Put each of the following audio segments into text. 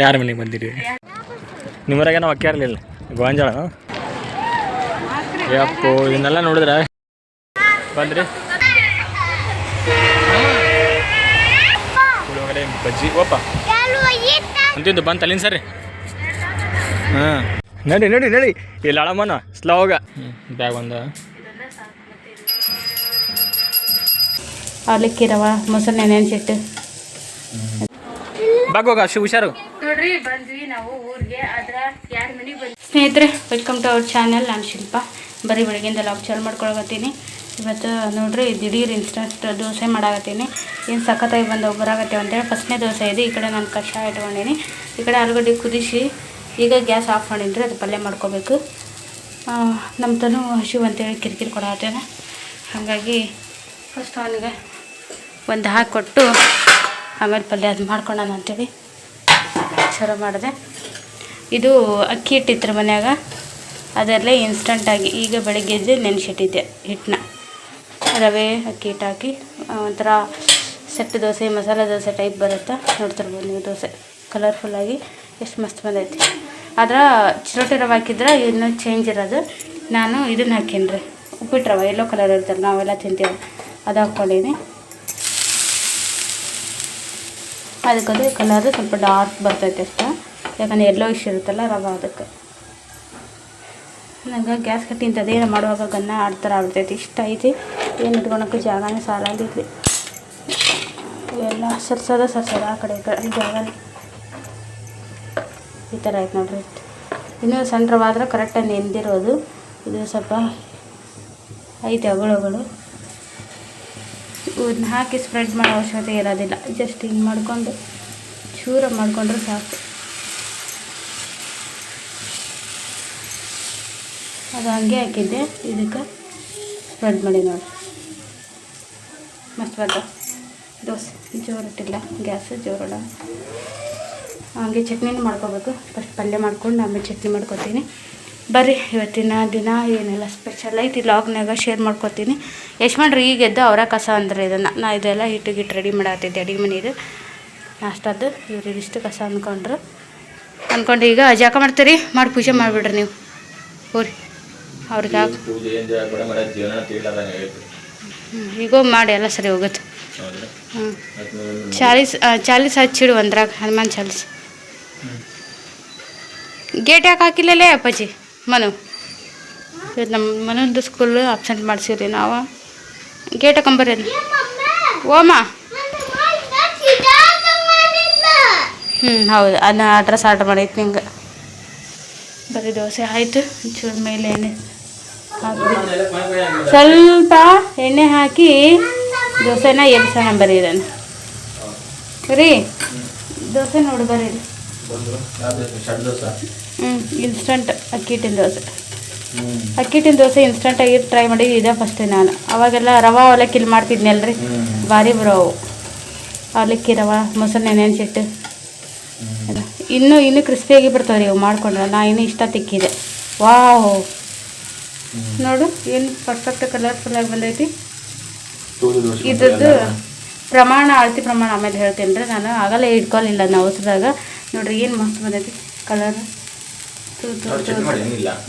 ಯಾರ ಮನೆಗೆ ಬಂದಿರಿ? ನಿಮ್ಮರಾಗ ನಾವು ಅಕ್ಕಿ ಇರಲಿಲ್ಲ ಗೋಂಜಾಳ? ಯಪ್ಪು ಇದನ್ನೆಲ್ಲ ನೋಡಿದ್ರೆ ಬಂದ್ರಿ. ಬಜ್ಜಿ ಓಪ ಅಂತಿದ್ದು ಬಂತ ಅಲ್ಲಿನ ಸರಿ. ಹಾಂ. ನಡಿ ನಡಿ ನಡಿ. ಇಲ್ಲಿ ಅಳಮನ ಸ್ಲೋಗ ಹ್ಞೂ ಬ್ಯಾಗ್ ಒಂದು. ಅವಲಕ್ಕಿ ರವ ನೆನೆ ನೆನೆಸಿಟ್ಟು. ಬಾಗೋಗ ಹುಷಾರು. ನೋಡ್ರಿ, ಬಂದ್ವಿ ನಾವು ಊರಿಗೆ ಅದ್ರ ಯಾರ ಮನೆಗೆ ಸ್ನೇಹಿತರೆ ವೆಲ್ಕಮ್ ಟು ಅವರ್ ಚಾನಲ್ ನಾನು ಶಿಲ್ಪ. ಬರೀ ಬೆಳಗ್ಗೆಯಿಂದ ಲಾಕ್ ಚಾಲು ಮಾಡ್ಕೊಳಕತ್ತೀನಿ. ಇವತ್ತು ನೋಡ್ರಿ, ದಿಢೀರ್ ಇನ್ಸ್ಟಂಟ್ ದೋಸೆ ಮಾಡಾಕತ್ತೀನಿ. ಏನು ಸಖತ್ತಾಗಿ ಬಂದು ಒಬ್ಬರಾಗತ್ತೆ ಅಂತೇಳಿ ಫಸ್ಟ್ನೇ ದೋಸೆ ಇದೆ. ಈ ಕಡೆ ನಾನು ಕಷಾಯ ಇಟ್ಕೊಂಡೀನಿ. ಈ ಕಡೆ ಆಲೂಗಡ್ಡೆ ಕುದಿಸಿ, ಈಗ ಗ್ಯಾಸ್ ಆಫ್ ಮಾಡಿದ್ರೆ ಅದು ಪಲ್ಯ ಮಾಡ್ಕೋಬೇಕು. ನಮ್ಮ ತನು ಹಸಿವು ಅಂತೇಳಿ ಕಿರಿಕಿರಿ ಕೊಡತ್ತೇನೆ ಹಾಗಾಗಿ ಫಸ್ಟ್ ಅವನಿಗೆ ಒಂದು ಹಾಕಿಕೊಟ್ಟು ಆಮೇಲೆ ಪಲ್ಯ ಅದು ಮಾಡ್ಕೊಳ್ಳೋಣ ಅಂತೇಳಿ ಚಲೋ ಮಾಡಿದೆ. ಇದು ಅಕ್ಕಿ ಹಿಟ್ಟಿತ್ತು ಮನ್ಯಾಗ. ಅದರಲ್ಲೇ ಇನ್ಸ್ಟಂಟಾಗಿ ಈಗ ಬೆಳಗ್ಗೆ ಎದ್ದು ನೆನೆಸಿಟ್ಟಿದ್ದೆ ಹಿಟ್ಟನ್ನ ರವೆ, ಅಕ್ಕಿ ಹಿಟ್ಟು ಹಾಕಿ ಒಂಥರ ಸೆಟ್ ದೋಸೆ, ಮಸಾಲೆ ದೋಸೆ ಟೈಪ್ ಬರುತ್ತೆ ನೋಡ್ತಿರ್ಬೋದು ನೀವು ದೋಸೆ. ಕಲರ್ಫುಲ್ಲಾಗಿ ಎಷ್ಟು ಮಸ್ತ್ ಬಂದೈತಿ. ಆದ್ರೆ ಚಿರೋಟಿ ರವೆ ಹಾಕಿದ್ರೆ ಇನ್ನೂ ಚೇಂಜ್ ಇರೋದು. ನಾನು ಇದನ್ನ ಹಾಕೀನಿ ರೀ ಉಪ್ಪಿಟ್ಟು ರವೆ ಎಲ್ಲೋ ಕಲರ್ ಇರ್ತಾರೆ ನಾವೆಲ್ಲ ತಿಂತೀವಿ. ಅದು ಹಾಕ್ಕೊಂಡೀನಿ. ಅದಕ್ಕದು ಕಲರ್ ಸ್ವಲ್ಪ ಡಾರ್ಕ್ ಬರ್ತೈತೆ ಅಷ್ಟೇ. ಯಾಕಂದರೆ ಎಲ್ಲೋ ಇಶ್ ಇರುತ್ತಲ್ಲ ರವೆ ಅದಕ್ಕೆ. ನಂಗೆ ಗ್ಯಾಸ್ ಕಟ್ಟಿ ಅದೇನು ಮಾಡುವಾಗ ಗನ್ನ ಆಡ್ತಾರೆ ಆಗ್ಬಿಡ್ತೈತಿ. ಇಷ್ಟ ಐತಿ. ಏನು ಇಟ್ಕೊಳಕ್ಕೆ ಜಾಗನೇ ಸಾಲಾಗಿದ್ವಿ ಎಲ್ಲ ಸರ್ಸದ ಸರ್ಸೋದ ಆ ಕಡೆ ಈ ಕಡೆ ಜಾಗ ಈ ಥರ ಆಯ್ತು ನೋಡ್ರಿ. ಇನ್ನೂ ಸಣ್ಣ ರವೆ ಆದ್ರೆ ಕರೆಕ್ಟಾಗಿ ನೆಂದಿರೋದು. ಇದು ಸ್ವಲ್ಪ ಐತೆ ಅಗಳು ಇವನ್ನ ಹಾಕಿ ಸ್ಪ್ರೆಡ್ ಮಾಡೋ ಅವಶ್ಯಕತೆ ಇರೋದಿಲ್ಲ. ಜಸ್ಟ್ ಹಿಂಗೆ ಮಾಡ್ಕೊಂಡು ಚೂರ ಮಾಡಿಕೊಂಡ್ರೆ ಸಾಕು. ಅದು ಹಂಗೆ ಹಾಕಿದ್ದೆ. ಇದಕ್ಕೆ ಸ್ಪ್ರೆಡ್ ಮಾಡಿ ನೋಡಿ. ಮಸ್ತ್ ಬರ್ತಾವ ದೋಸೆ. ಜೋರಿಟ್ಟಿಲ್ಲ. ಗ್ಯಾಸ್ ಜೋರಡ ಹಂಗೆ ಚಟ್ನಿನೂ ಮಾಡ್ಕೋಬೇಕು. ಫಸ್ಟ್ ಪಲ್ಯ ಮಾಡ್ಕೊಂಡು ಆಮೇಲೆ ಚಟ್ನಿ ಮಾಡ್ಕೊತೀನಿ. ಬರ್ರಿ ಇವತ್ತಿನ ದಿನ ಏನೆಲ್ಲ ಸ್ಪೆಷಲ್ ಐತಿ ಲಾಗ್ನಾಗ ಶೇರ್ ಮಾಡ್ಕೊತೀನಿ. ಮಾಡ್ರಿ ಈಗ ಎದ್ದು ಅವರ ಕಸ ಅಂದ್ರೆ ಇದನ್ನು. ನಾ ಇದೆಲ್ಲ ಹಿಟ್ಟು ಗಿಟ್ಟು ರೆಡಿ ಮಾಡತ್ತಿದ್ದೆ ಅಡಿಗೆ ಮನೆದು. ಅಷ್ಟದ್ದು ಇವ್ರಿಗೆ ಇಷ್ಟು ಕಸ ಅಂದ್ಕೊಂಡ್ರು ಅಂದ್ಕೊಂಡು ಈಗ ಜಾಕ ಮಾಡ್ತೀರಿ? ಮಾಡಿ ಪೂಜೆ ಮಾಡಿಬಿಡ್ರಿ ನೀವು. ಹೋರಿ. ಅವ್ರಿಗೆ ಹಾಕಿ ಹ್ಞೂ ಈಗ ಮಾಡಿ ಎಲ್ಲ ಸರಿ ಹೋಗುತ್ತೆ. ಹ್ಞೂ ಚಾಲೀಸ್ ಚಾಲೀಸ್ ಹಚ್ಚಿಡು ಒಂದ್ರಾಗ ಹನುಮಾನ್ ಚಾಲೀಸ್. ಗೇಟ್ ಯಾಕೆ ಹಾಕಿಲ್ಲಲೇ ಅಪ್ಪಾಜಿ? ಮನು. ಇವತ್ತು ನಮ್ಮ ಮನೊಂದು ಸ್ಕೂಲ್ ಅಬ್ಸೆಂಟ್ ಮಾಡಿಸಿರಿ ನಾವು. ಗೇಟ್ ಹಾಕೊಂಬರ್ರಿ ಅದು ಓಮ. ಹ್ಞೂ ಹೌದು. ಅದನ್ನ ಅಡ್ರೆಸ್ ಆರ್ಡ್ರ್ ಮಾಡೈತಿ ನಿಂಗೆ. ಬರೀ ದೋಸೆ ಆಯಿತು. ಚೂರು ಮೇಲೆ ಎಣ್ಣೆ ಹಾಕಿ ಸ್ವಲ್ಪ ಎಣ್ಣೆ ಹಾಕಿ ದೋಸೆನ ಎಬ್ಸೋಣ ಬರೀ ಇದನ್ನು. ರೀ ದೋಸೆ ನೋಡಿ ಬರೀ. ಹ್ಞೂ ಇನ್ಸ್ಟಂಟ್ ಅಕ್ಕಿ ಹಿಟ್ಟಿನ ದೋಸೆ. ಅಕ್ಕಿ ಹಿಟ್ಟಿನ ದೋಸೆ ಇನ್ಸ್ಟಂಟಾಗಿ ಟ್ರೈ ಮಾಡಿ ಇದೇ ಫಸ್ಟೇ ನಾನು. ಅವಾಗೆಲ್ಲ ರವಾ ಅವಲಕ್ಕಿಲಿ ಮಾಡ್ತಿದ್ನಲ್ರಿ? ಭಾರಿ ಬರೋವು ಅವಲಕ್ಕಿ ರವೆ ಮೊಸರನ್ನ ನೆನೆಸಿಟ್ಟು ಇನ್ನೂ ಇನ್ನೂ ಕ್ರಿಸ್ಪಿಯಾಗಿ ಬರ್ತಾವೆ ರೀ ಇವು ಮಾಡ್ಕೊಂಡ್ರೆ. ನಾ ಇನ್ನೂ ಇಷ್ಟ ತಿಕ್ಕಿದೆ. ವಾಹ್ ನೋಡು ಏನು ಪರ್ಫೆಕ್ಟ್ ಕಲರ್ಫುಲ್ಲಾಗಿ ಬಂದೈತಿ. ಇದ್ರದ್ದು ಪ್ರಮಾಣ ಅಳತಿ ಪ್ರಮಾಣ ಆಮೇಲೆ ಹೇಳ್ತೇನೆ ರೀ ನಾನು. ಆಗಲೇ ಇಟ್ಕೊಳ್ಳಿಲ್ಲ ನಾವು ಹೊಸದಾಗ ನೋಡ್ರಿ ಏನು ಮಸ್ತ್ ಬಂದೈತಿ. ಕಲರ್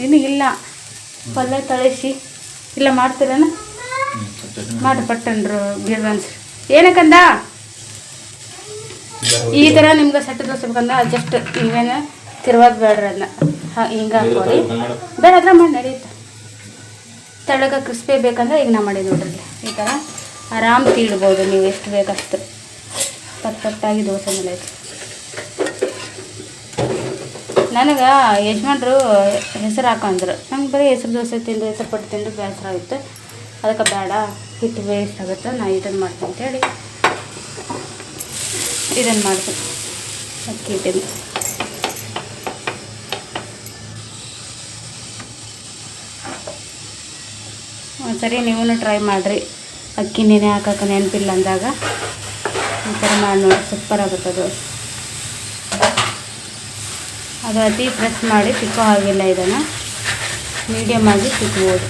ಇನ್ನೂ ಇಲ್ಲ. ಪಲ್ಯ ತಳಿಸಿ. ಇಲ್ಲ ಮಾಡ್ತೀರೇನ? ಮಾಡಿ ಪಟ್ಟನ್ರು ಬೀರ್ವನ್ಸ್ ಏನಕ್ಕಂದ ಈ ಥರ ನಿಮ್ಗೆ ಸೆಟ್ ದೋಸೆಬೇಕಂದ್ರೆ ಜಸ್ಟ್ ನೀವೇನು ತಿರ್ವಾದ ಬೇಡ್ರಿ ಅದನ್ನ. ಹಾಂ ಹಿಂಗೆ ಹಾಕೋರಿ ಬೇರೆ ಹತ್ರ ಮಾಡಿ ನಡೆಯುತ್ತೆ ತೆಳಗ ಕ್ರಿಸ್ಪಿ ಬೇಕಂದ್ರೆ ಈಗ ನಾ ಮಾಡಿ ನೋಡ್ರಿ. ಈ ಥರ ಆರಾಮ್ ತೀಡ್ಬೋದು ನೀವು ಎಷ್ಟು ಬೇಕಷ್ಟು. ಪರ್ಫೆಕ್ಟಾಗಿ ದೋಸೆ ಮೇಲೆ ನನಗೆ ಯಜಮಾನ್ರು ಹೆಸರು ಹಾಕಂದ್ರು. ನಂಗೆ ಬರೀ ಹೆಸರು ದೋಸೆ ತಿಂದು, ಹೆಸರು ಪಟ್ಟು ತಿಂದು ಬೇಸರ ಆಗುತ್ತೆ. ಅದಕ್ಕೆ ಬೇಡ, ಹಿಟ್ಟು ವೇಸ್ಟ್ ಆಗುತ್ತೆ, ನಾ ಇದನ್ನು ಮಾಡ್ತೀನಿ ಅಂತೇಳಿ ಇದನ್ನು ಮಾಡ್ತೀನಿ ಅಕ್ಕಿ ಹಿಟ್ಟಿನ ಒಂದ್ಸರಿ ನೀವೂ ಟ್ರೈ ಮಾಡಿರಿ. ಅಕ್ಕಿ ನೆನೆ ಹಾಕೋಕೆ ನೆನಪಿಲ್ಲ ಅಂದಾಗ ಈ ಥರ ಮಾಡಿ ನೋಡಿ ಸೂಪರ್ ಆಗುತ್ತೆ ಅದು ಅತಿ ಪ್ರೆಸ್ ಮಾಡಿ ತಿಕ್ಕೋ ಹಾಗಿಲ್ಲ ಇದನ್ನು ಮೀಡಿಯಮ್ ಆಗಿ ತಿಕ್ಬೋದು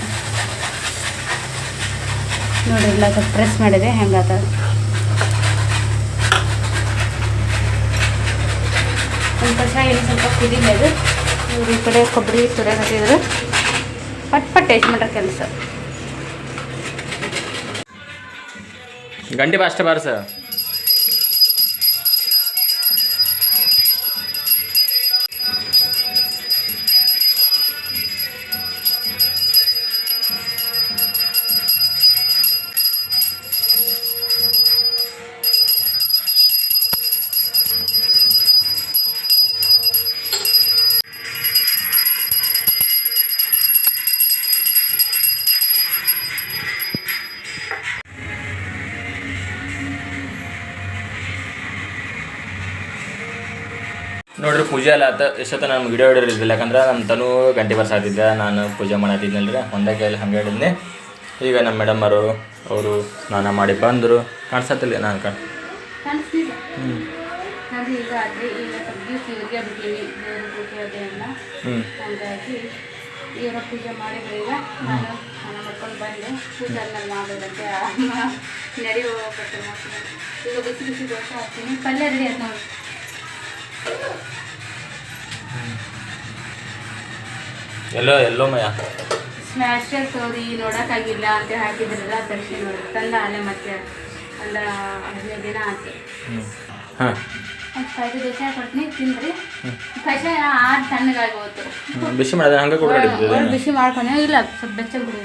ನೋಡಿ ಇಲ್ಲ ಸ್ವಲ್ಪ ಪ್ರೆಸ್ ಮಾಡಿದೆ ಹೆಂಗಾತ ಒಂದು ಕಷಾಯ ಇಲ್ಲಿ ಸ್ವಲ್ಪ ಕುದಿಲ್ಲ ಅದು. ಇವ್ರು ಈ ಕಡೆ ಕೊಬ್ಬರಿ ತುರಿಯಕತ್ತಿದ್ರು ಪಟ್ ಪಟ್ ಟೇಸ್ಟ್ ಮಾಡ್ರ ಕೆಲಸ. ಗಂಟೆ ಬಾ ಬಾರ ಬಾರ್ಸ ಪೂಜೆ ಎಲ್ಲ ಆತ ಎಷ್ಟೊತ್ತ ನಾನು ವಿಡಿಯೋ ಹಿಡಿದಿಲ್ಲ ಯಾಕಂದ್ರೆ ನಮ್ಮ ತನು ಗಂಟೆ ಬರ್ಸಾತಿದ್ದೆ ನಾನು ಪೂಜೆ ಮಾಡತ್ತಿದ್ನಲ್ರಿ ಒಂದೇ ಕೈಯಲ್ಲಿ ಹಂಗೆ ಹೇಳಿದ್ನಿ ಈಗ ನಮ್ಮ ಮೇಡಮ್ ಅವರು ಅವರು ಸ್ನಾನ ಮಾಡಿ ಬಂದರು. ಕಾಣಿಸತ್ತಿಲ್ಲ ನಾನು ಕಾಣ ಹ್ಞೂ ಹ್ಞೂ ಇವರ ಪೂಜೆ ಮಾಡಿದ್ರೀಗ ನಾನು ಸ್ನಾನ ಮಾಡ್ಕೊಂಡು ಬಂದೆ. ಪೂಜೆ ಮಾಡೋದಂತೆ ಅಮ್ಮ ನಡಿ ಹೋಗ್ಬೇಕು ಈಗ ಬಿಸಿ ಬಿಸಿ ದೋಸೆ ಹಾಕ್ತೀನಿ. ಪಲ್ಯ ರೆಡಿ ಆಯ್ತು ನೋಡಿ. ಎಲ್ಲೋ ಎಲ್ಲೋ ಮಯ. ಸ್ಮ್ಯಾಶರ್ ತೋರಿ ನೋಡೋಕ್ಕಾಗಿಲ್ಲ ಅಂತ ಹಾಕಿದ್ರಲ್ಲ ತರಿಸಿ ನೋಡಿ. ತಂದ ಅಲೆ ಮತ್ತೆ ಅಲ್ಲ ಹದಿನೈದು ದಿನ ಆಯ್ತು. ಹ್ಞೂ ಹಾಂ ಕೈದು ದೋಸೆ ಕೊಡ್ತೀನಿ ತಿಂದ್ರಿ. ಕಷಾಯ ಆರು ತಣ್ಣಗಾಗಿ ಹೋಯ್ತು ಬಿಸಿ ಮಾಡಿದ್ರೆ ಹಂಗೆ ಕೊಡ್ಬೇಡಿ ಬಿಸಿ ಮಾಡ್ಕೊಂಡೆ ಇಲ್ಲ ಸ್ವಲ್ಪ ಬೆಚ್ಚಗೆ ಬಿಡಿ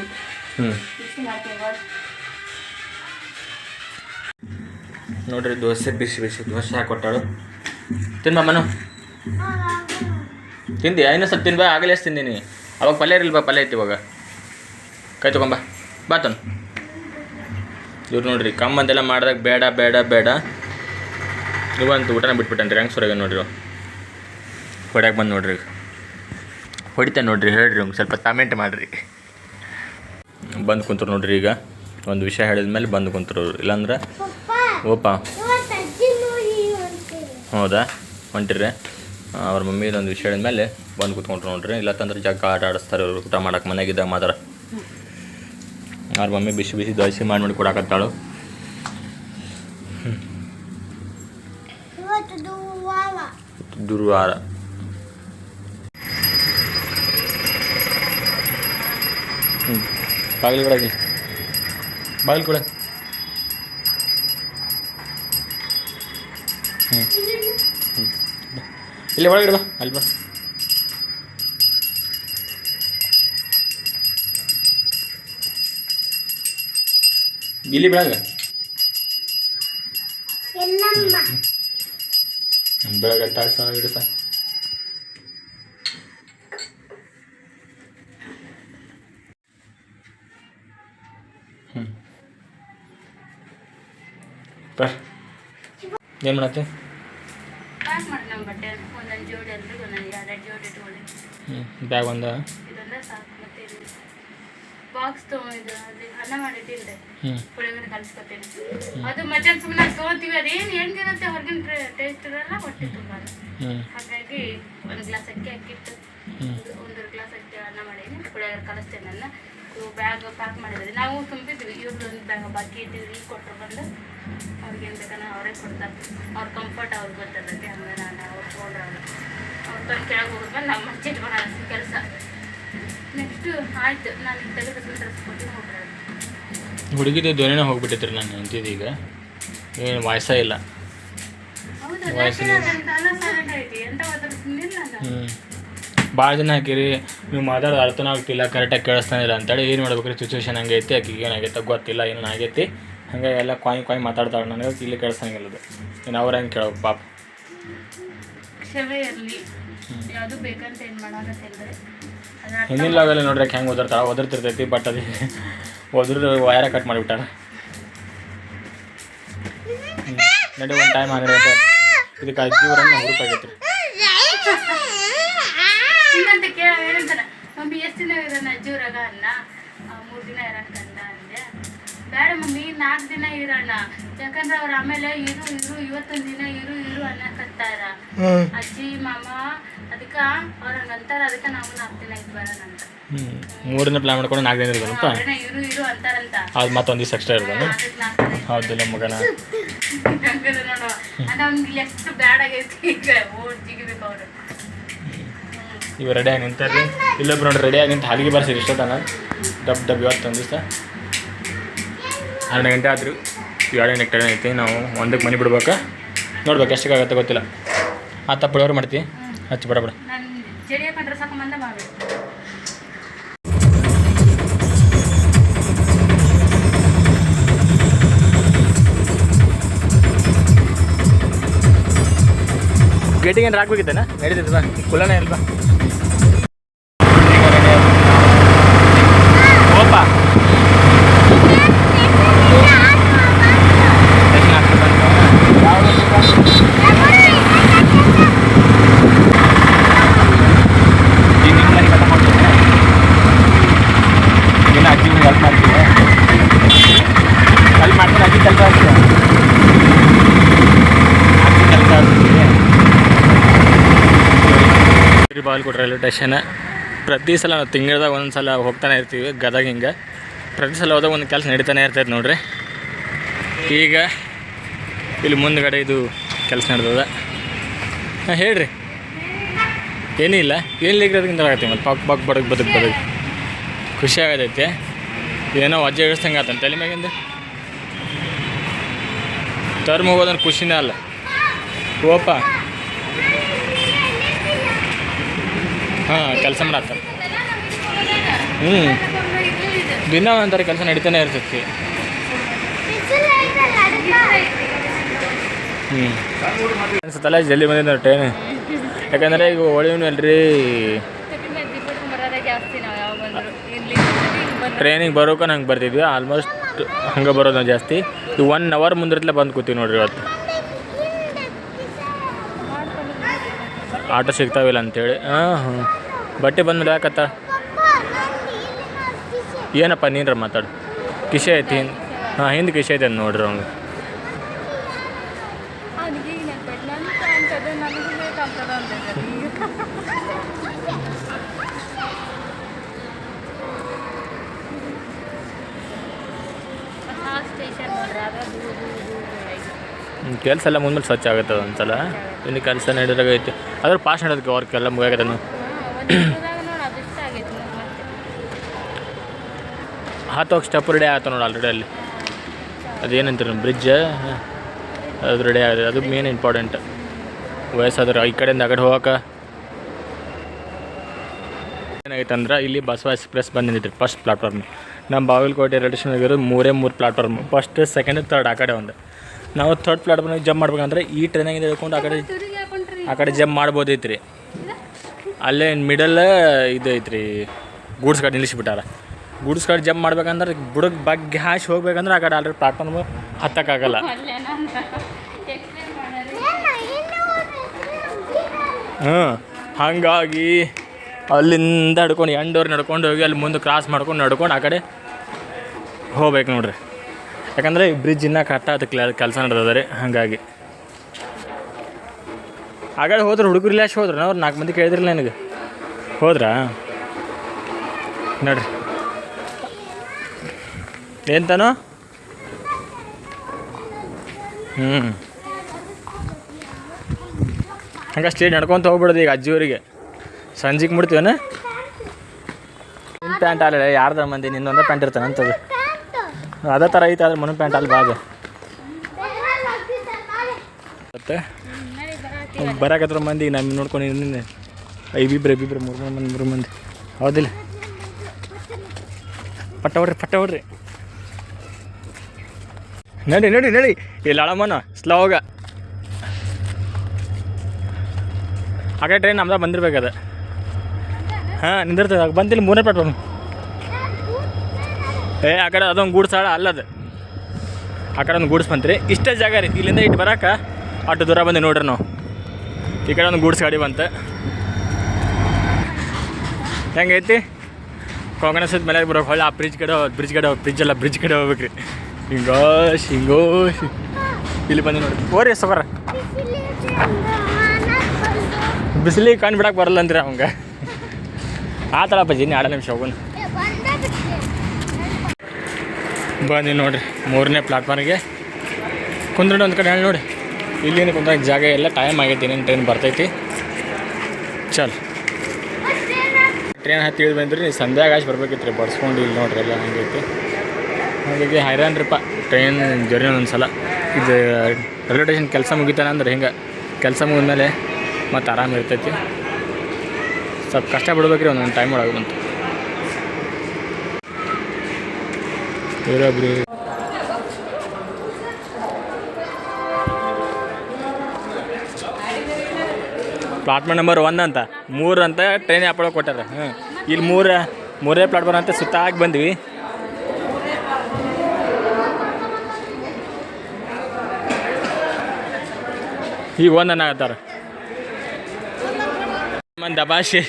ಹ್ಞೂ ಬಿಸಿ ಮಾಡ್ತೀನಿ ನೋಡ್ರಿ ದೋಸೆ ಬಿಸಿ ಬಿಸಿ ದೋಸೆ ಹಾಕೊಟ್ಟಾಳು. ತಿನ್ಮ ಮನು. ತಿಂದಿ ಇನ್ನೂ ಸ್ವಲ್ಪ ತಿನ್ಬಾ ಆಗಲೇ ಎಷ್ಟು ತಿಂದೀನಿ. ಅವಾಗ ಪಲ್ಯ ಇರಲ್ವಾ ಪಲ್ಯ ಐತಿ ಇವಾಗ. ಕೈ ತಗೊಂಬ ಬಾತನ್ ಇವ್ರು ನೋಡ್ರಿ ಕಮ್ಮಂದೆಲ್ಲ ಮಾಡಿದಾಗ ಬೇಡ ಬೇಡ ಬೇಡ. ಇವಂತೂ ಊಟನ ಬಿಟ್ಬಿಟ್ಟನ್ರಿ ಹೆಂಗೆ ಸುರಾಗ ನೋಡ್ರಿ ಹೊಡ್ಯಾಕೆ ಬಂದು ನೋಡ್ರಿ ಹೊಡಿತಾನೆ ನೋಡ್ರಿ ಹೇಳ್ರಿ ಒಂದು ಸ್ವಲ್ಪ ಕಮೆಂಟ್ ಮಾಡಿರಿ. ಬಂದು ಕುಂತ್ರು ನೋಡ್ರಿ ಈಗ. ಒಂದು ವಿಷಯ ಹೇಳಿದ ಮೇಲೆ ಬಂದು ಕುಂತರು ಇಲ್ಲಾಂದ್ರೆ ಓಪಾ. ಹೌದಾ? ಹೊಂಟಿರ್ರಿ. ಅವ್ರ ಮಮ್ಮಿ ಒಂದು ವಿಷಯ ಹೇಳಿದ ಮೇಲೆ ಬಂದು ಕುತ್ಕೊಂಡ್ರು ನೋಡ್ರಿ. ಇಲ್ಲತ್ತಂದ್ರೆ ಜಗ್ಗ ಆಟ ಆಡಿಸ್ತಾರೆ ಇವರು. ಊಟ ಮಾಡಕ್ಕೆ ಮನೆಗಿದ್ದಾಗ ಮಾತ್ರ. ಅವ್ರ ಮಮ್ಮಿ ಬಿಸಿ ಬಿಸಿ ದೋಸೆ ಮಾಡಿ ಮಾಡಿ ಕೊಡಕತ್ತಾಳು. ದುರ್ವಾರ ಹ್ಞೂ ಬಾಗಿಲು ಕೂಡ ಬಾಗಿಲು ಕೊಡ. ಹ್ಞೂ ಇಲ್ಲಿ ಒಳಗಡೆ ಬಾ ಅಲ್ಲಿ ಬಾ. ಇಲ್ಲಿ ಬೆಳಗ ಬೆಳಗ್ಗೆ ತಾಳ್ಸ ಇಡು ಸಾ ಹ್ಞೂ ಬರ್ ಏನು ಮಾಡತ್ತೆ ಪ್ಯಾಕ್ ಮಾಡಿ ನಮ್ಮ ಬಟ್ಟೆ ಒಂದೊಂದು ಜೋಡಿ ಎಲ್ರಿಗೂ ಒಂದೊಂದು ಎರಡೆರಡು ಜೋಡಿ ಇಟ್ಕೊಳ್ಳಿ ಹ್ಞೂ ಬ್ಯಾಗ್ ಒಂದ? ಇದೊಂದೇ ಸಾಕು ಮತ್ತೆ ಇದು ಬಾಕ್ಸ್ ತೊಗೊಂಡಿದ್ದು ಅಲ್ಲಿ ಅನ್ನ ಮಾಡಿಟ್ಟಿಲ್ದೆ ಹ್ಞೂ ಪುಳಿಯೋಗರೆ ಕಲಿಸ್ಕೊತೀನಿ. ಅದು ಮಧ್ಯಾಹ್ನ ಸುಮ್ಮನೆ ತೊಗೊತೀವಿ ಅದೇನು ಹೆಂಗಿರುತ್ತೆ ಹೊರಗಿನ ಟೇಸ್ಟ್ ಇರಲ್ಲ ಹೊಟ್ಟೆ ಹಾಗಾಗಿ ಒಂದು ಗ್ಲಾಸ್ ಅಕ್ಕಿ ಹಾಕಿಟ್ಟು ಒಂದು ಗ್ಲಾಸ್ ಅಕ್ಕಿ ಅನ್ನ ಮಾಡೀನಿ ಪುಳಿಯೋಗರೆ ಕಲಿಸ್ತೇನೆ ನನ್ನ. ಬ್ಯಾಗ್ ಪ್ಯಾಕ್ ಮಾಡಿದ್ರೆ ನಾವು ತುಂಬಿದ್ವಿ ಇವ್ರದ್ದು ಒಂದು ಬ್ಯಾಗ್ ಬಾಕಿ ಇದ್ದೀವಿ ಈಗ ಕೊಟ್ಟರು ಬಂದು ಅವ್ರಿಗೆ ಏನು ಬೇಕನ್ನ ಅವರೇ ಕೊಡ್ತಾರೆ. ಅವ್ರ ಕಂಫರ್ಟ್ ಅವ್ರಿಗೆ ಗೊತ್ತಾಗತ್ತೆ ಹಂಗೆ ನಾನು ಅವ್ರು. ತೊಗೊಂಡ್ರಲ್ಲ ತಂದು ಕೆಳಗೆ ಹೋಗಿದ್ಮೇಲೆ ಬರೋ ಕೆಲಸ. ನೆಕ್ಸ್ಟು ಆಯ್ತು ನಾನು ಈಗ ತೆಗೆದು ಡ್ರೆಸ್ ಕೊಟ್ಟು ಹೋಗ್ಬಿಡೋದು ಹುಡುಗಿದ ಧ್ವನಿನ ಹೋಗ್ಬಿಟ್ಟಿದ್ರಿ ನಾನು ಅಂತಿದ್ದು ಈಗ. ಏನು ವಾಯ್ಸ ಇಲ್ಲ. ಭಾಳ ಜನ ಹಾಕಿರಿ ನೀವು ಮಾತಾಡೋದು ಅರ್ಥನೂ ಆಗ್ತಿಲ್ಲ ಕರೆಕ್ಟಾಗಿ ಕೇಳಿಸ್ತಾನೆ ಇಲ್ಲ ಅಂತೇಳಿ ಏನು ಮಾಡ್ಬೇಕ್ರಿ? ಸಿಚುವೇಶನ್ ಹಂಗೆ ಐತಿ ಆಕಿಗೆ ಏನಾಗೈತೆ ಗೊತ್ತಿಲ್ಲ ಏನು ಆಗೈತಿ. ಹಂಗೆ ಎಲ್ಲ ಕಾಯಿ ಕಾಯಿ ಮಾತಾಡ್ತಾಳೆ ನನಗೆ ಇಲ್ಲಿ ಕೇಳಿಸಂಗಿಲ್ಲ ಅದು ಇನ್ನು ಅವ್ರು ಹೆಂಗೆ ಕೇಳೋ ಪಾಪ. ಕ್ಷಮೆ ಇರಲಿ. ಯಾವುದು ಬೇಕಂತ ಏನು ಮಾಡೋಕತ್ತಿಲ್ರಿ ಅದು ಅರ್ಥ ಹಿಂದಿನ ಲಾಗಲ್ಲಿ ನೋಡ್ರಿ ಹೆಂಗೆ ಓದಿರ್ತಾರ? ಓದಿರ್ತಿರ್ತೈತಿ ಬಟ್ ಅದು ಓದ್ರ ವಯರ ಕಟ್ ಮಾಡಿಬಿಟ್ಟಾರ. ನಡಿ ಒಂದು ಟೈಮ್ ಆಗಿರುತ್ತೆ ಇದಕ್ಕೆ ಅಜ್ಜಿ ಊರನ್ನ ಹುರುಪ್ ಆಗೈತಿ ಹಿಂಗಂತ ಕೇಳ ಏನಂತಾರ? ಮಮ್ಮಿ ಎಷ್ಟು ದಿನ ಇರೋಣ ಅಜ್ಜೂರಾಗ ಅನ್ನ. ಬೇಡ ಮಮ್ಮಿ ನಾಲ್ಕು ದಿನ ಇರೋಣ. ಯಾಕಂದ್ರೆ ಅವ್ರ ಆಮೇಲೆ ಇರು ಇರು ಇವತ್ತೊಂದು ದಿನ ಇರು ಇರು ಅನ್ನಕತ್ತಾರ. ಅಜ್ಜಿ ಮಾಮ ಅದಕ್ಕ ಅವ್ರ ಹಂಗಂತಾರ ಅದಕ್ಕೆ ನಾವು ನಾಲ್ಕು ದಿನ ಇದ್ ಬರೋಣ ಅಂತ ಮೂರನೇ ಪ್ಲಾನ್ ಮಾಡ್ಕೊಂಡು ನಾಲ್ಕು ದಿನ ಅವ್ರೇನ ಇರು ಇರು ಅಂತಾರಂತ. ಅದು ಮತ್ತೊಂದು ದಿವಸ ಎಕ್ಸ್ಟ್ರಾ ಇರ್ತಾನೆ ಹೌದು ನಮ್ಮ ದಿನ ಹೌದಿಲ್ಲ ಮಗನ. ನೋಡುವ ಅಂದ್ರೆ ಅವ್ನಿಗೆ ಎಷ್ಟು ಬ್ಯಾಡ್ ಆಗೈತಿ ಈಗ. ಓಡ್ ಜಿಗಿಬೇಕು ಅವ್ರು. ಇವು ರೆಡಿ ಆಗಿ ನಿಂತಾರ್ರಿ. ಇಲ್ಲೊಬ್ರು ನೋಡಿ ರೆಡಿ ಆಗಿ ನಿಂತು ಹಾಲಿಗೆ ಬರ್ಸಿರಿ ಇಷ್ಟೊತ್ತನ. ಡಬ್ ಡಬ್ ಇವತ್ತು ಒಂದು ದಿವಸ. ಹನ್ನೆರಡು ಗಂಟೆ ಆದರೂ ಎರಡು ಗಂಟೆ ಟೈಮ್ ಐತಿ ನಾವು ಒಂದಕ್ಕೆ ಮನೆ ಬಿಡ್ಬೇಕು? ನೋಡ್ಬೇಕು ಎಷ್ಟಕ್ಕಾಗತ್ತೆ ಗೊತ್ತಿಲ್ಲ. ಆ ಪುಳಿಯೋರು ಮಾಡ್ತೀವಿ ಹಚ್ಚಿ ಬಿಡ ಬಿಡ. ಗೇಟಿಗೆ ಏನಾರು ಹಾಕ್ಬೇಕಿತ್ತೇನ ನಡೀತೈತೆ ಬಾ ಕುಲನೇ ಇಲ್ವಾ ಓಪ ಅಜ್ಜಿ ಹೆಲ್ಪ್ ಮಾಡ್ತೀನಿ ಹೆಲ್ಪ್ ಮಾಡ್ತೀನಿ ಅಜ್ಜಿ ಕೆಲಸ ಆಗ್ತದೆ ಅಜ್ಜಿ ಕೆಲಸ ಆಗ್ತದೆ ಶ್ರೀ ಬಾಗಲಕೋಟೆ ರೈಲ್ವೆ ಸ್ಟೇಷನ್. ಪ್ರತಿ ಸಲ ನಾವು ತಿಂಗಳದಾಗ ಒಂದೊಂದು ಸಲ ಹೋಗ್ತಾನೆ ಇರ್ತೀವಿ, ಗದಗ ಹಿಂಗೆ. ಪ್ರತಿ ಸಲ ಹೋದಾಗ ಒಂದು ಕೆಲಸ ನಡೀತಾನೆ ಇರ್ತೈತೆ ನೋಡ್ರಿ. ಈಗ ಇಲ್ಲಿ ಮುಂದ್ಗಡೆ ಇದು ಕೆಲಸ ನಡೆದದ. ಹಾಂ, ಹೇಳ್ರಿ. ಏನಿಲ್ಲ ಏನು ಅದಕ್ಕಿಂತ ಆಗತ್ತೆ ಮತ್ತು? ಪಕ್ ಪಕ್ ಬಡಕ್ ಬದುಕ್ ಬದುಕ್ ಖುಷಿ ಆಗತೈತೆ. ಏನೋ ವಜ್ಜೆ ಇಳಿಸ್ತಂಗೆ ಆತಂತೆ. ತಲೆ ಮ್ಯಾಗಿಂದ? ಟರ್ಮ್ ಹೋಗೋದ್ರ ಖುಷಿನೇ ಅಲ್ಲ. ಓಪ ಹಾಂ, ಕೆಲಸ ಮಾಡತ್ತ. ಹ್ಞೂ ದಿನ ಒಂಥರ ಕೆಲಸ ನಡೀತಾನೆ ಇರ್ತೈತಿ. ಹ್ಞೂ ಅನ್ಸುತ್ತಲ್ಲ, ಜಲ್ದಿ ಬಂದಿದ್ದ ಟ್ರೈನ್ ಯಾಕಂದರೆ ಈಗ ಒಳಿವನು ಅಲ್ರಿ. ಟ್ರೈನಿಗೆ ಬರೋಕೆ ನಂಗೆ ಬರ್ತಿದ್ವಿ. ಆಲ್ಮೋಸ್ಟ್ ಹಂಗೆ ಬರೋದು ಜಾಸ್ತಿ. ಈಗ ಒನ್ ಅವರ್ ಮುಂದ್ರತ್ಲೆ ಬಂದು ಕೂತೀವಿ ನೋಡ್ರಿ ಇವತ್ತು. ಆಟೋ ಸಿಗ್ತಾವಿಲ್ಲ ಅಂತೇಳಿ. ಹಾಂ ಹಾಂ ಬಟ್ಟೆ ಬಂದ್ಮೇಲೆ ಯಾಕತ್ತ? ಏನಪ್ಪ ನೀನ್ರ ಮಾತಾಡು. ಕಿಶೆ ಐತಿ ಹಾಂ, ಹಿಂದೆ ಕಿಶೆ ಐತೆ ನೋಡ್ರಿ ಅವ್ನು ಅವ್ನಿಗೆ. ಕೆಲಸ ಎಲ್ಲ ಮುಂದ್ಮೇಲೆ ಸ್ವಚ್ಛ ಆಗುತ್ತೆ ಒಂದ್ಸಲ. ಇನ್ನು ಕೆಲಸ ನಡೆದಾಗೈತಿ ಆದ್ರೆ ಪಾಸ್ ನಡೆದಕ್ಕೆ ವರ್ಕ್ ಎಲ್ಲ ನೋಡ್ ಹತ್ತೋಗಿ ಸ್ಟೆಪ್ ರೆಡಿ ಆಯ್ತು ನೋಡಿ ಆಲ್ರೆಡಿ ಅಲ್ಲಿ. ಅದೇನಂತೀರಿ ಬ್ರಿಡ್ಜ್ ಅದು ರೆಡಿ ಆಗಿದೆ ಅದು ಮೇನ್ ಇಂಪಾರ್ಟೆಂಟ್ ವಯಸ್ಸಾದ್ರೆ ಈ ಕಡೆಯಿಂದ ಆ ಕಡೆ ಹೋಗೋಕೆ ಏನಾಗೈತೆ ಇಲ್ಲಿ ಬಸವ ಎಕ್ಸ್ಪ್ರೆಸ್ ಬಂದಿದ್ರಿ ಫಸ್ಟ್ ಪ್ಲಾಟ್ಫಾರ್ಮ್ ನಮ್ಮ ಬಾಗಲಕೋಟೆ ರೈಲ್ವೆ ಸ್ಟೇಷನ್ ಆಗಿರೋದು ಮೂರೇ ಮೂರು ಪ್ಲಾಟ್ಫಾರ್ಮ್ ಫಸ್ಟ್ ಸೆಕೆಂಡ್ ತರ್ಡ್ ಆ ಕಡೆ ಒಂದು. ನಾವು ಥರ್ಡ್ ಪ್ಲಾಟ್ಫಾರ್ಮಿಗೆ ಜಂಪ್ ಮಾಡ್ಬೇಕಂದ್ರೆ ಈ ಟ್ರೈನಾಗಿಂದ ಹೇಳ್ಕೊಂಡು ಆ ಕಡೆ ಆ ಕಡೆ ಜಂಪ್ ಮಾಡ್ಬೋದೈತ್ರಿ. ಅಲ್ಲೇ ಮಿಡಲ್ ಇದು ಐತ್ರಿ ಗೂಡ್ಸ್ ಗಾಡಿ ನಿಲ್ಲಿಸ್ಬಿಟ್ಟಾರ. ಗೂಡ್ಸ್ ಗಾಡಿ ಜಂಪ್ ಮಾಡ್ಬೇಕಂದ್ರೆ ಬುಡಕ್ಕೆ ಬಗ್ಗೆ ಹಾಶ್ ಹೋಗ್ಬೇಕಂದ್ರೆ ಆ ಕಡೆ ಆಲ್ರೆಡಿ ಪ್ಲಾಟ್ಫಾರ್ಮ್ ಹತ್ತಕ್ಕಾಗಲ್ಲ. ಹ್ಞೂ ಹಾಗಾಗಿ ಅಲ್ಲಿಂದ ನಡ್ಕೊಂಡು ಎಂಡೋರ್ ನಡ್ಕೊಂಡು ಹೋಗಿ ಅಲ್ಲಿ ಮುಂದೆ ಕ್ರಾಸ್ ಮಾಡ್ಕೊಂಡು ನಡ್ಕೊಂಡು ಆ ಕಡೆ ಹೋಗ್ಬೇಕು ನೋಡ್ರಿ. ಯಾಕಂದರೆ ಈ ಬ್ರಿಡ್ಜ್ ಇನ್ನೂ ಕಟ್ಟ ಅದಕ್ಕೆ ಕೆಲಸ ನಡೆದದ ರೀ, ಹಾಗಾಗಿ. ಆಗ ಹೋದ್ರೆ, ಹುಡುಗರು ಲ್ಯಾಶ್ ಹೋದ್ರೆ, ಅವ್ರು ನಾಲ್ಕು ಮಂದಿ ಕೇಳಿದ್ರಲ್ಲ ನನಗೆ? ಹೋದ್ರಾ? ನೋಡ್ರಿ. ಎಂತನೋ ಹ್ಞೂ ಹಂಗೆ ಸ್ಟೇಟ್ ನಡ್ಕೊಂತ ಹೋಗ್ಬಿಡೋದು ಈಗ ಅಜ್ಜಿಯವರಿಗೆ ಸಂಜೆಗೆ ಮುಡ್ತೀವನ ಪ್ಯಾಂಟ್ ಆಗಲಿಲ್ಲ ಯಾರ್ದಾರ ಮಂದಿ ನಿನ್ನೊಂದ ಪ್ಯಾಂಟ್ ಇರ್ತಾನೆ ಅಂತದು ಅದೇ ಥರ ಐತೆ ಆದ್ರೆ ಮನ ಪ್ಯಾಂಟ್ ಅಲ್ಲಿ ಬಾಜು. ಮತ್ತೆ? ಬರಾಕತ್ರ ಮಂದಿ ನಮ್ಮ ನೋಡ್ಕೊಂಡು ನಿನ್ನೆ. ಐಬಿಬ್ರು ಐಬಿಬ್ರು ಮೂರು ಮೂರು ಮಂದಿ ಮೂರು ಮಂದಿ. ಹೌದಿಲ್ಲ. ಪಟ್ಟ ಹೊಡ್ರಿ ಪಟ್ಟ ಹೊಡ್ರಿ. ನಡಿ ನಡಿ ನಡಿ. ಇಲ್ಲ ಅಳಮನ ಸ್ಲೋ ಹೋಗ. ಆ ಕಡೆ ಟ್ರೈನ್ ನಮ್ದಾಗ ಬಂದಿರ್ಬೇಕದ. ಹಾಂ, ನಿಂದಿರ್ತದೆ. ಬಂದಿಲ್ಲ, ಮೂರನೇ ಪ್ಲಾಟ್ಫಾರ್ಮ್ ಏ, ಆ ಕಡೆ ಅದೊಂದು ಗೂಡ್ಸಾಳ ಅಲ್ಲದು. ಆ ಕಡೆ ಒಂದು ಗೂಡ್ಸ್ ಬಂತ್ರಿ. ಇಷ್ಟೇ ಜಾಗ ರೀ. ಇಲ್ಲಿಂದ ಇಟ್ಟು ಬರಕ್ಕೆ ಅಷ್ಟು ದೂರ ಬಂದು ನೋಡ್ರಿ ನಾವು. ಈ ಕಡೆ ಒಂದು ಗೂಡ್ಸ್ ಗಾಡಿ ಬಂತು. ಹೆಂಗೈತಿ? ಕೊಂಗಣ ಮೇಲೆ ಬರೋಕೆ ಹೊಳ್ಳಿ ಆ ಬ್ರಿಡ್ಜ್ ಕಡೆ ಬ್ರಿಡ್ಜ್ ಕಡೆ ಬ್ರಿಡ್ಜ್ ಅಲ್ಲ ಬ್ರಿಡ್ಜ್ ಕಡೆ ಹೋಗ್ಬೇಕ್ರಿ. ಹಿಂಗೋ ಹಿಂಗೋಶ್ ಇಲ್ಲಿ ಬಂದು ನೋಡಿ ಓರಿ ಸಬರ ಬಿಸಿಲಿಗೆ ಕಣ್ಣು ಬಿಡಕ್ಕೆ ಬರಲ್ಲ ಅಂದ್ರೆ ಥರ ಬಜ್ಜಿ ಇನ್ನು ಎರಡು ನಿಮಿಷ ಹೋಗೋಣ ಬಂದು ನೋಡಿರಿ, ಮೂರನೇ ಪ್ಲಾಟ್ಫಾರ್ಮಿಗೆ ಕುಂದ್ರಡು ಒಂದು ಕಡೆ ಹೇಳಿ ನೋಡಿ ಇಲ್ಲಿನ ಕುಂತ ಜಾಗ ಎಲ್ಲ ಟೈಮ್ ಆಗೈತಿ, ಇನ್ನೇನು ಟ್ರೈನ್ ಬರ್ತೈತಿ. ಚಲ್. ಟ್ರೈನ್ ಹತ್ತಿ ಇಳಿದು ಬಂದ್ರಿ ಸಂಧ್ಯಾಗ ಆಗಿ ಬರ್ಬೇಕಿತ್ತು ರೀ ಬಡ್ಸ್ಕೊಂಡು ಇಲ್ಲಿ ನೋಡ್ರಿ ಎಲ್ಲ ಹಂಗೈತಿ. ಹಾಗಾಗಿ ಹೈರಾಣ್ರಿಪ್ಪ ಟ್ರೈನ್ ಜರ್ನಿ ಒಂದು ಸಲ ಇದು ರೈಲ್ವೆ ಸ್ಟೇಷನ್ ಕೆಲಸ ಮುಗಿತಾನೆ ಅಂದ್ರೆ ಹಿಂಗೆ, ಕೆಲಸ ಮುಗಿದ್ಮೇಲೆ ಮತ್ತು ಆರಾಮ ಇರ್ತೈತಿ. ಸ್ವಲ್ಪ ಕಷ್ಟ ಬಿಡ್ಬೇಕ್ರಿ ಒಂದೊಂದು ಟೈಮ್ ಒಳಗೆ ಬಂತು. ಬೇರೊಬ್ರು ಪ್ಲಾಟ್ಫಾರ್ಮ್ ನಂಬರ್ ಒನ್ ಅಂತ. ಮೂರು ಅಂತ ಟ್ರೈನ್ ಆ್ಯಪ್ ಕೊಟ್ಟಾರೆ. ಹಾಂ ಇಲ್ಲಿ ಮೂರ, ಮೂರೇ ಪ್ಲಾಟ್ಫಾರ್ಮ್ ಅಂತ ಸುತ್ತ ಹಾಕಿ ಬಂದ್ವಿ. ಈಗ ಒಂದು ಅನ್ನಕತ್ತಾರ ಮಂದಿ ದಬಾಶೆ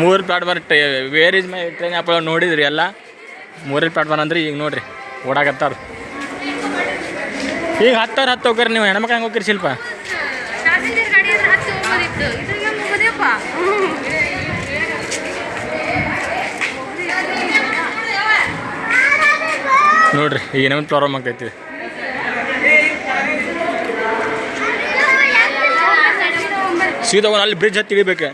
ಮೂರು platform try where is my train app ನೋಡಿದ್ರಿ ಎಲ್ಲ? ಮೂರೇ ಪ್ಲಾಟ್ಫಾರ್ಮ್ ಅಂದ್ರೆ ಈಗ ನೋಡ್ರಿ ಓಡಾಕತ್ತಾರ. ಈಗ ಹತ್ತಾರು ಹತ್ತು ಹೋಗ್ರಿ ನೀವು ಹೆಣ್ಮಕ್ಳು ಹೆಂಗೆ ಹೋಗ್ರಿ ಶಿಲ್ಪ? ನೋಡ್ರಿ ಈಗ ಏನೋ ಪ್ರಾಬ್ಲಮ್ ಆಗ್ತೈತಿ. ಸೀದಾ ಅಲ್ಲಿ ಬ್ರಿಡ್ಜ್ ಹತ್ತಿ ಇಳಿಬೇಕು.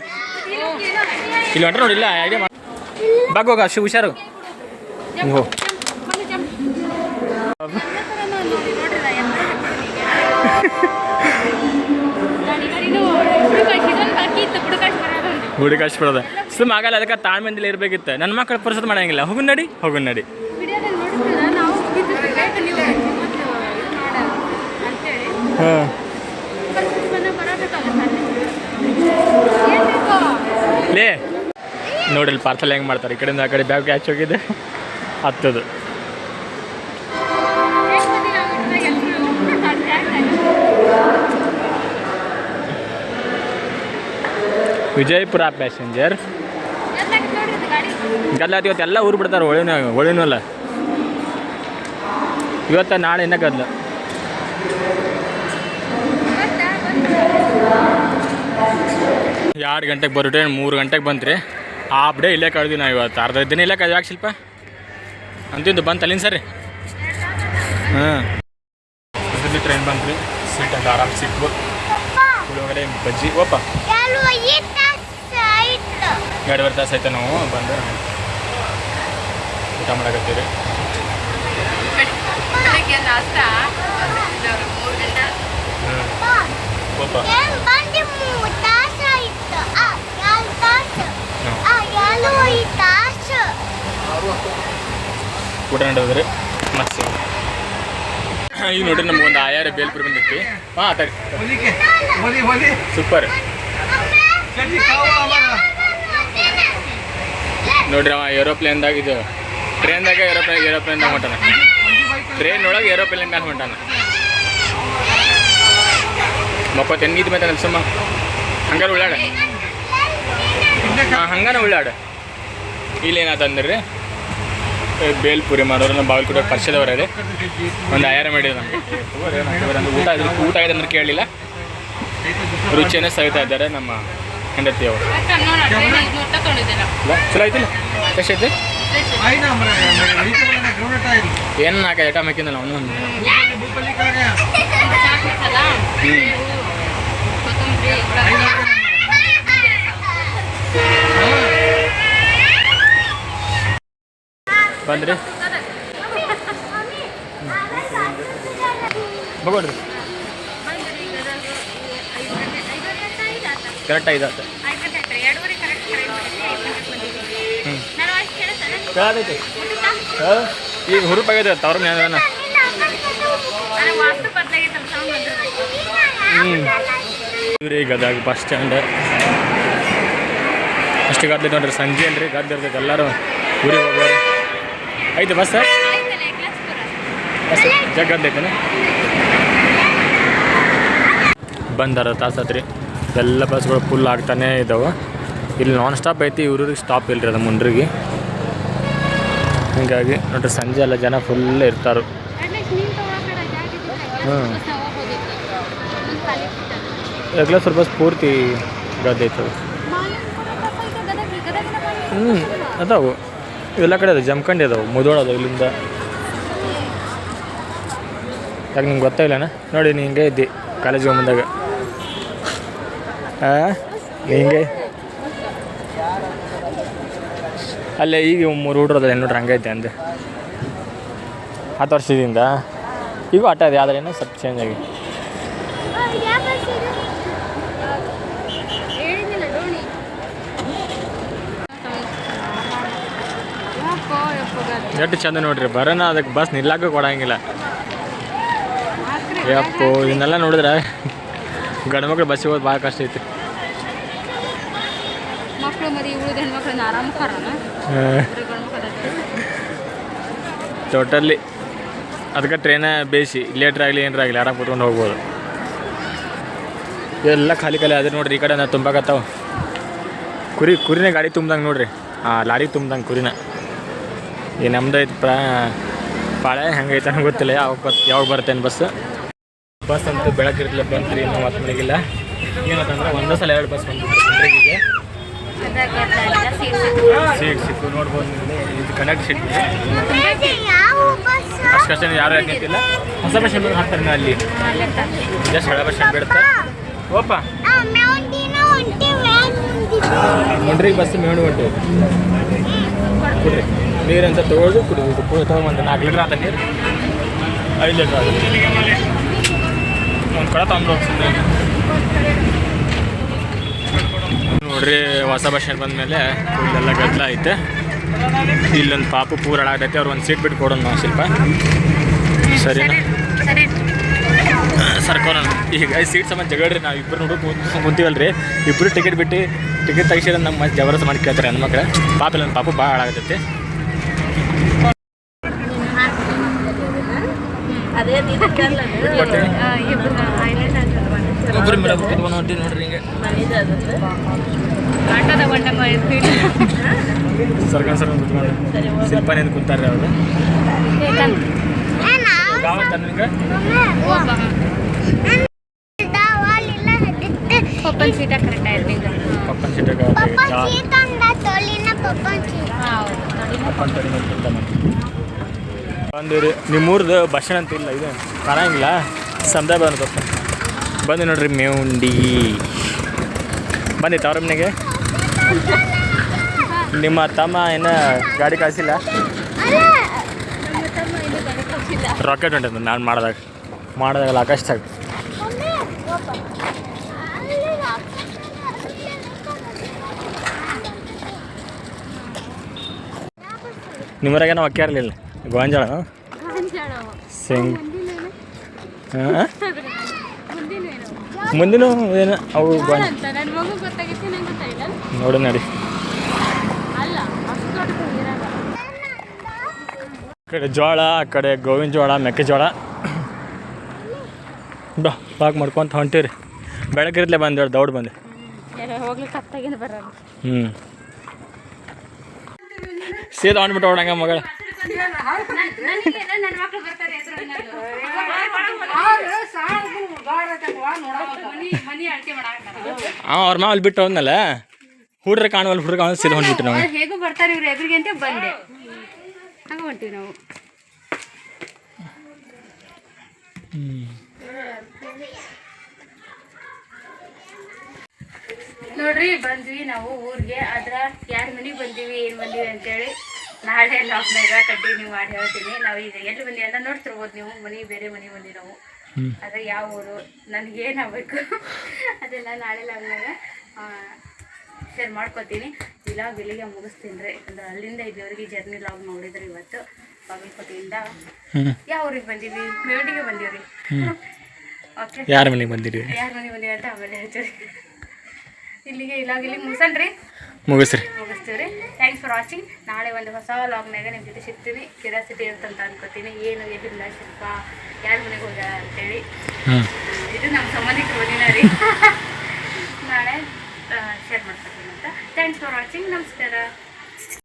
ಇಲ್ಲಿ ಹೊಂಟ್ರೆ ನೋಡಿ ಇಲ್ಲ ಐಡಿಯಾ ಬಾಗ ಹೋಗ ಅಷ್ಟು ಹುಷಾರು. ಓಹೋ. ಹುಡುಗ ಅಷ್ಟು ಸುಮ್ಮ ಆಗಲ್ಲ ಅದಕ್ಕೆ ತಾಳ್ಮೆಂದಲ್ಲಿ ಇರಬೇಕಿತ್ತು. ನನ್ನ ಮಕ್ಕಳು ಪರಿಸ್ಥಿತಿ ಮಾಡಂಗಿಲ್ಲ. ಹೋಗು ನಡಿ. ಹೋಗು ನಡಿ. ಹಾಂ. ಲೇ. ನೋಡ್ರಿ ಪಾರ್ಸಲ್ ಹೆಂಗೆ ಮಾಡ್ತಾರೆ. ಈ ಕಡೆಯಿಂದ ಆ ಕಡೆ ಬ್ಯಾಗ್ ಕ್ಯಾಚ್ ಹೋಗಿದೆ. ಹತ್ತದು. ವಿಜಯಪುರ ಪ್ಯಾಸೆಂಜರ್ ಗದ್ಲ ಇವತ್ತು ಎಲ್ಲ ಊರು ಬಿಡ್ತಾರೆ, ಒಳಿನ ಅಲ್ಲ. ಇವತ್ತು ನಾಳೆ ಇನ್ನ ಗದ್ಲ. ಎರಡು ಗಂಟೆಗೆ ಬರೋ ಟ್ರೈನ್ ಮೂರು ಗಂಟೆಗೆ ಬಂತ್ರಿ. ಹಾಫ್ ಡೇ ಇಲ್ಲೇ ಕಳ್ದಿ ನಾವು ಇವತ್ತು. ಅರ್ಧ ದಿನ ಇಲ್ಲೇ ಕಳ್ದು ಯಾಕೆ ಶಿಲ್ಪ? ಅಂತಿಂದು ಬಂತು ಅಲ್ಲಿಂದ ಸರಿ? ಹಾಂ. ಟ್ರೈನ್ ರೀ ಸೀಟ್ ಅಂತ ಆರಾಮ್ ಸಿಕ್ಬೋದು ಪುಳಿಯೋಗರೆ ಬಜ್ಜಿ? ಓಪ. ಎರಡುವರೆ ತಾಸು ಆಯ್ತು ನಾವು ಬಂದು ಊಟ ಮಾಡಕತ್ತೀವಿ ರೀ ಓಪ. ಊಟ ನಡೆದ್ರಿ ಮತ್ತೆ ಈಗ ನೋಡ್ರಿ ನಮ್ಗೊಂದು ಆಯಾರ ಬೇಲ್ಪುರಿ ಬಂದಿತ್ತು. ಹಾಂ ಆಟ ಸೂಪರ್ ನೋಡ್ರಿ ಅವ ಏರೋಪ್ಲೇನ್ದಾಗ ಇದು ಟ್ರೈನ್ದಾಗ ಏರೋಪ್ಲೇನ್ ಏರೋಪ್ಲೇನ್ದಾಗ ಹೊಂಟಾನ. ಟ್ರೈನ್ ಒಳಗೆ ಏರೋಪ್ಲೇನ್ ಮ್ಯಾಲ ಹೊಂಟಾನ. ಮಪ್ಪ ತೆನ್ಗಿದ್ ಮೇಲೆ ನಲ್ಸಮ್ಮ ಹಂಗಾರೆ ಉಳ್ಳಾಡ? ಹಾಂ ಹಂಗಾನ ಉಳ್ಳಾಡ. ಇಲ್ಲೇನಾತಂದ್ರಿ? ಬೇಲ್ಪುರಿ ಮಾಡೋರು ನಮ್ಮ ಬಾಗಲಕೋಟೆ ಪರಿಚಯದವರೇ ಒಂದು ಆಯಾರ ಮಾಡಿದ್ರು ನಮಗೆ. ಊಟ ಊಟ ಆಗಿದೆ ಅಂದ್ರೆ ಕೇಳಲಿಲ್ಲ. ರುಚಿಯನ್ನೇ ಸವಿತಾ ಇದ್ದಾರೆ ನಮ್ಮ ಹೆಂಡತಿಯವರು ಚಲೋ ಆಯ್ತಿಲ್ಲ ಎಷ್ಟೈತೆ ಏನು ನಾಲ್ಕು ಐಟಮ್ ಹಾಕಿಂದ ನಾವು ಒಂದು ಹ್ಞೂ ಬಂದ್ರಿ? ಬಗೋಡ್ರಿ ಕರೆಕ್ಟ್ ಐದು ಆತ. ಈಗ ಹುರುಪಾಗೈತೆ ತವ್ರ. ಹ್ಞೂ ಇವ್ರಿ ಗದಗ ಬಸ್ ಸ್ಟ್ಯಾಂಡ್ ಅಷ್ಟು ಗದ್ದೆ ನೋಡ್ರಿ, ಸಂಜೆ ಅಲ್ರಿ ಗದ್ದೆ ಇರ್ತೈತೆ, ಎಲ್ಲರೂ ಊರಿಗೆ ಹೋಗೋರು ಐತೆ ಬಸ್. ಬಸ್ ಜಗ್ ಗದ್ದೆ ಐತೆನ ಬಂದಾರ ತಾಸತ್ರಿ. ಎಲ್ಲ ಬಸ್ಗಳು ಫುಲ್ ಆಗ್ತಾನೆ ಇದ್ದಾವೆ ಇಲ್ಲಿ ನಾನ್ ಸ್ಟಾಪ್ ಐತಿ ಇವ್ರಿಗೆ ಸ್ಟಾಪ್ ಇಲ್ಲರಿ ಅದು ಮುಂಡ್ರಿಗೆ. ಹೀಗಾಗಿ ನೋಡ್ರಿ ಸಂಜೆ ಎಲ್ಲ ಜನ ಫುಲ್ ಇರ್ತಾರೆ. ಹ್ಞೂ. ಬಸ್ ಪೂರ್ತಿ ಗದ್ದೆ ಐತವೆ ಮಾಲಿನ್ಪುರ ಬಸ್ ಐತೆ, ಗದಗ- ಗದಗಿನ ಮಾಲಿನ್ಪುರ ಹ್ಞೂ ಅದಾವು. ಇವೆಲ್ಲ ಕಡೆ ಅದಾವೆ ಜಮ್ಕಂಡಿ ಅದಾವೆ ಮುದೋಳದು ಇಲ್ಲಿಂದ. ಯಾಕೆ ನಿಮ್ಗೆ ಗೊತ್ತಾಗಿಲ್ಲನ ನೋಡಿ, ನೀ ಹಿಂಗೆ ಇದ್ದಿ ಕಾಲೇಜಿಗೆ ಬಂದಾಗ ಹಾಂ ಹಿಂಗೆ. ಅಲ್ಲೇ ಈಗ ಮೂರು ಹುಡ್ರದಲ್ಲ ನೋಡ್ರಿ ಹಂಗೈತೆ ಅಂದೆ. ಹತ್ತು ವರ್ಷದಿಂದ. ಈಗ ಆಟ ಇದೆ, ಆದ್ರೆ ಏನೋ ಸ್ವಲ್ಪ ಚೇಂಜ್ ಆಗಿ ಹೇಳಿದ್ನಿಲ್ಲ ಡೋಣಿ ಯಪ್ಪೋ ಯಪ್ಪೋ ಗಾಡಿ. ಎಷ್ಟು ಚಂದ ನೋಡ್ರಿ ಬರೋಣ ಅದಕ್ಕೆ ಬಸ್ ನಿಲ್ಲಕ್ಕೂ ಕೊಡಂಗಿಲ್ಲ. ಯಪ್ಪು ಇದನ್ನೆಲ್ಲ ನೋಡಿದ್ರೆ ಗಂಡು ಮಕ್ಳು ಬಸ್ಸಿಗೆ ಹೋಗೋದು ಭಾಳ ಕಷ್ಟ ಐತಿ. ಟೋಟಲ್ಲಿ ಟೋಟಲಿ ಅದಕ್ಕೆ ಟ್ರೈನ ಬೇಸಿ ಲೇಟ್ರ್ ಆಗಲಿ ಏನರ ಆಗಲಿ ಆರಾಮ್ ಕುತ್ಕೊಂಡು ಹೋಗ್ಬೋದು. ಎಲ್ಲ ಖಾಲಿ ಖಾಲಿ ಅದೇ ನೋಡ್ರಿ ಈ ಕಡೆ ನಾ ತುಂಬಕತ್ತಾವ. ಕುರಿ ಕುರಿನೇ ಗಾಡಿ ತುಂಬ್ದಂಗೆ ನೋಡ್ರಿ. ಹಾಂ ಲಾರಿ ತುಂಬ್ದಂಗೆ ಕುರಿನ. ಈ ನಮ್ದು ಐತೆ ಪ್ರಾ ಪಾಳೆ ಹೆಂಗೈತೆ ಅನ್ನೋ ಗೊತ್ತಿಲ್ಲ. ಯಾವಾಗ ಬತ್ ಯಾವಾಗ ಬರ್ತೇನೆ ಬಸ್ ಬಸ್ ಅಂತೂ ಬೆಳಕಿರ್ತಿಲ್ಲ ಬಂತ್ರಿ ಇನ್ನೂ ಮತ್ತೆ ಮನೆಗಿಲ್ಲ ಏನಂತಂದ್ರೆ ಒಂದೇ ಸಲ ಎರಡು ಬಸ್ ಬಂದ್ಬಿಟ್ಟು ಜನರಿಗೆ ಸೀಟ್ ಸಿಕ್ಕು ನೋಡ್ಬೋದು ಇದು ಕನೆಕ್ಟ್ ಸೀಟ್ ಅಷ್ಟು ಯಾರು ನಿಂತಿಲ್ಲ ಹೊಸ ಬಸ್ ಹಾಕ್ತಾರೆ ಅಲ್ಲಿ? ಜಸ್ಟ್ ಹಳೆ ಬಸ್ ಬಿಡುತ್ತೆ? ಓಪ ಮುಂಡ್ರಿಗೆ ಬಸ್ ಮೇಣು ಹೊಂಟು ಕುಡ್ರಿ. ನೀರಂತ ತೊಗೊಳ್ದು ಕುಡಿದು ಒಂದು ನಾಲ್ಕು ಲೀಟ್ರ್ ಆತ ನೀರು. ಐದು ಲೀಟ್ರ್ ಆದ ಒಂದು ಕಡೆ ತೊಗೊಂಡು ನೋಡ್ರಿ, ಹೊಸ ಬಸ್ ಸ್ಟ್ಯಾಂಡ್ ಬಂದಮೇಲೆ ಇಲ್ಲೆಲ್ಲ ಗದ್ದಲ ಐತೆ. ಇಲ್ಲೊಂದು ಪಾಪು ಪೂರ ಹಾಳಾಗೈತೆ ಅವ್ರು ಒಂದು ಸೀಟ್ ಬಿಟ್ಟು ಕೊಡೋಣ ನಾವು ಸ್ವಲ್ಪ. ಸರಿನಾ? ಸರಿ ಈಗ ಈಗ ಸೀಟ್ ಸಂಬಂಧ ಜಗಡ್ರಿ ನಾವು ಇಬ್ಬರು ನೋಡು ಕುಂತೀವಲ್ಲ ರೀ ಇಬ್ಬರು ಟಿಕೆಟ್ ಬಿಟ್ಟು ಟಿಕೆಟ್ ತೆಗಿಸಿದ್ರೆ ನಮ್ಮ ಮತ್ತೆ ಜಬರಸ್ ಮಾಡಿ ಕೇಳ್ತಾರೆ ಹೆಣ್ಮಕ್ಳು ಪಾಪ ಇಲ್ಲ ಪಾಪು ಭಾಳ ಆಗತ್ತೈತಿ ಒಬ್ಬರು ಸರ್ಕಾರ ಕುತ್ಕೊಂಡು ನೋಡ್ರಿ ಹಿಂಗೆ. ಇರ್ತೀವಿ ಸರ್ಕೊಂಡ್ ಸರ್ಕೊಂಡ್ ಕುತ್ಕೊಂಡು ಶಿಲ್ಪನೇನು ಕುಂತಾರೆ ಅವರು. ಭಾಷಣ ಪಪ್ಪನ್ ಸೀಟ ಕರೆಕ್ಟ್ ಆಗಿರ್ಬೇಕು ಪಪ್ಪನ ಸೀಟಾಗ ಪಪ್ಪನ ತಡಿ ಮೇಲೆ ಕುಂತಾನೆ ಒಂದು ರೀ ನಿಮ್ಮೂರ್ದು ಬಸ್ ಸ್ಟ್ಯಾಂಡ್ ಅಂತ ಇಲ್ಲ ಇದು. ಕಾಣಂಗಿಲ್ಲ ಸಂದ ಬಂದ ಬಂದು ನೋಡ್ರಿ ಮೇವುಂಡಿ ಬಂದಿತ್ತು ಅವ್ರ ಮನೆಗೆ. ನಿಮ್ಮ ತಮ್ಮ ಏನ ಗಾಡಿ ಕಳಿಸಿಲ್ಲ. ರಾಕೆಟ್ ಹೊಂಟದ ನಾನು ಮಾಡಿದಾಗ. ಮಾಡಿದಾಗಲ್ಲ ಆಕಾಶದಾಗ ನಾವು ಅಕ್ಕಿ ಇರಲಿಲ್ಲ ಗೋಂಜಾಳ ಸಿಂಗ್. ಮುಂದಿನ ಏನು ಅವು ನೋಡು ನಡಿ ಅಲ್ಲ ಅಷ್ಟು ದೊಡ್ಡ ಇರಲ್ಲ ಆ ಕಡೆ ಜೋಳ ಆ ಕಡೆ ಗೋವಿನ ಜೋಳ ಮೆಕ್ಕೆಜೋಳ ಬಾ ಪಾಕ್ ಮಾಡ್ಕೊಂತ ಹೊಂಟಿರಿ ಬೆಳಗ್ಗಿರ್ಲೆ ದೌಡ್ ಬಂದೆ. ಹೋಗ್ಲಿಕ್ಕೆ ಕತ್ತಾಗಿನ ಬರೋದು ಹ್ಞೂ ಸೀದಾ ಹೊಂಟ್ಬಿಟ್ಟು ಹೊಡಂಗ ಮಗಳ. ಅವ್ರ ಮಾವಲ್ಲಿ ಬಿಟ್ಟು ಹೋದ್ನಲ್ಲ ಹುಡ್ರ ಕಾಣುವಲ್ಲಿ ಹುಡ್ರ ಕಾಣ ಸೀದಾ ಹೊಂಟ್ಬಿಟ್ಟು ನಾವು ಹೇಗೂ ಬರ್ತಾರೆ ಇವ್ರು ಎದುರಿಗೆ ಅಂತ ಬಂದೆ. ಹಂಗ ಮಾಡ್ತೀವಿ ನಾವು. ನೋಡ್ರಿ ಬಂದ್ವಿ ನಾವು ಊರಿಗೆ. ಆದ್ರೆ ಯಾರ ಮನೆಗೆ ಬಂದೀವಿ ಏನು ಬಂದೀವಿ ಅಂತೇಳಿ ನಾಳೆ ಲಾಕ್ನಾಗ ಕಂಟಿನ್ಯೂ ಮಾಡಿ ಹೇಳ್ತೀನಿ. ನಾವು ಈಗ ಎಲ್ಲಿ ಬಂದಿ ಅಂತ ನೋಡ್ತಿರ್ಬೋದು ನೀವು. ಮನೆ ಬೇರೆ ಮನೆ ಬಂದಿ ನಾವು. ಅದ್ರ ಯಾವ ಊರು? ನನಗೆ ಆಗ್ಬೇಕು? ಅದೆಲ್ಲ ನಾಳೆ ಲಾಗ್ನಾಗ ಶೇರ್ ಮಾಡ್ಕೊತೀನಿ. ಇಲ್ಲಾಗ ಇಲ್ಲಿಗೆ ಮುಗಿಸ್ತೀನಿ ರೀ ಅಂದ್ರೆ ಅಲ್ಲಿಂದ ಇದೇವರಿಗೆ ಜರ್ನಿ ಲಾಗ್ ನೋಡಿದ್ರಿ ಇವತ್ತು ಬಾಗಲಕೋಟೆಯಿಂದ ಯಾವ ಊರಿಗೆ ಬಂದೀವಿ ಮೇವಡಿಗೆ ಬಂದೀವ್ರಿ ಓಕೆ ಯಾರ ಮನೆಗೆ ಬಂದಿರಿ? ಯಾರ ಮನೆಗೆ ಬಂದೀವಿ ಅಂತ ಆಮೇಲೆ ಹೇಳ್ತೀವಿ ಇಲ್ಲಿಗೆ ಇಲ್ಲಾಗ ಇಲ್ಲಿ ಮುಗಿಸನ್ರಿ ಮುಗಿಸ್ರಿ. ಮುಗಿಸ್ತೀವಿ ಥ್ಯಾಂಕ್ಸ್ ಫಾರ್ ವಾಚಿಂಗ್ ನಾಳೆ ಒಂದು ಹೊಸ ಲಾಗ್ನಾಗ ನಿಮ್ಮ ಜೊತೆ ಸಿಗ್ತೀವಿ ಕ್ಯೂರಿಯಾಸಿಟಿ ಅಂತ ಅನ್ಕೋತೀನಿ. ಏನು ಎಲ್ಲಿಲ್ಲ ಶಿಲ್ಪ ಯಾರ ಮನೆಗೆ ಹೋಗ್ಯಾರ ಅಂತೇಳಿ. ಇದು ನಮ್ಮ ಸಂಬಂಧಿಕರು ಓದಿನ ರೀ ನಾಳೆ ಶೇರ್ ಮಾಡ್ಕೊತೀನಿ ಅಂತ. ಥ್ಯಾಂಕ್ಸ್ ಫಾರ್ ವಾಚಿಂಗ್ ನಮಸ್ಕಾರ.